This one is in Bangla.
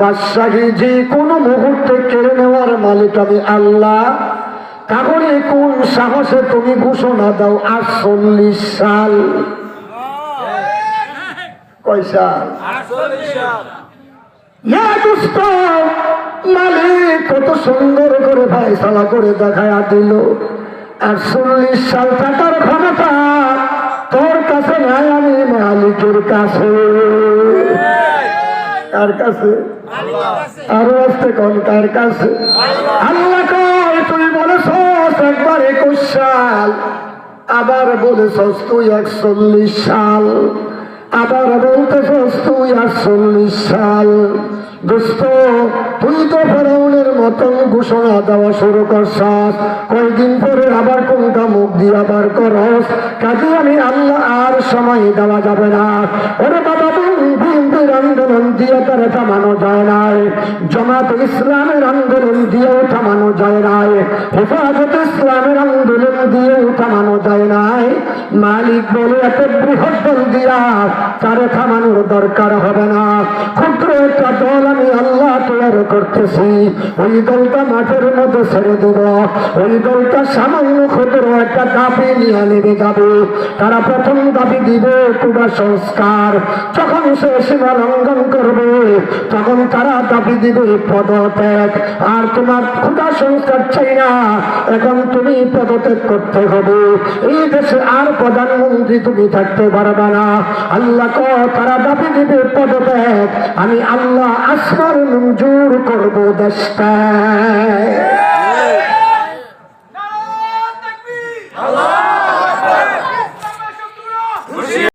বাদশাহী যে কোনো মুহূর্তে কেড়ে নেওয়ার মালিক আমি আল্লাহ। তাহলে কোন সাহসে তুমি ঘোষণা দাও আটচল্লিশ সাল? সাল? মালিক কত সুন্দর করে ফায়সালা করে দেখায়া দিল। আটচল্লিশ সাল টাকার ক্ষমতা তোর কাছে নাই আমি মালিকের কাছে। কার কাছে? আরও আসতে কোন কার কাছে? আল্লাহ কয় তুই বলেছ একবার একুশ সাল, আবার বলেছস তুই একচল্লিশ সাল, আবার বলতেছস তুই আটচল্লিশ সাল। তুই তো ফেরাউনের মতন ঘোষণা দেওয়া শুরু করছস। কয়েকদিন পরে আবার কোনটা মুখ দিয়ে আবার করস? কাজে আমি আল্লাহ আর সময় দেওয়া যাবে না। ওরে বাবা দিয়ে তারা থামানো যায় নাই। জমাত ইসলামের আন্দোলন দিয়েও থামানো যায় নাই। হেফাজত ইসলামের আন্দোলন দিয়েও থামানো যায় নাই। মালিক বলে, এত বৃহৎ দল দিয়া তারে থামানোর দরকার হবে না। ক্ষুদ্র একটা দল আমি আল্লাহ তৈরি করতেছি। ওই দলটা মাঠের মধ্যে ছেড়ে দেব। ওই দলটা সামান্য ক্ষুদ্র একটা দাবি নিয়ে নেবে যাবে। তারা প্রথম দাবি দিবে কুবা সংস্কার। যখন সে সীমা লঙ্ঘন করবে তখন তারা দাবি দিবে, পদত্যাগ। আর তোমার ক্ষুদা সংস্কার চাই না, এখন তুমি পদত্যাগ করতে হবে। এই দেশে আর প্রধানমন্ত্রী তুমি থাকতে পারবে না। আল্লাহ ক, তারা দাবি দিবে পদত্যাগ। আমি আল্লাহ আসমার মঞ্জুর করব দেশটা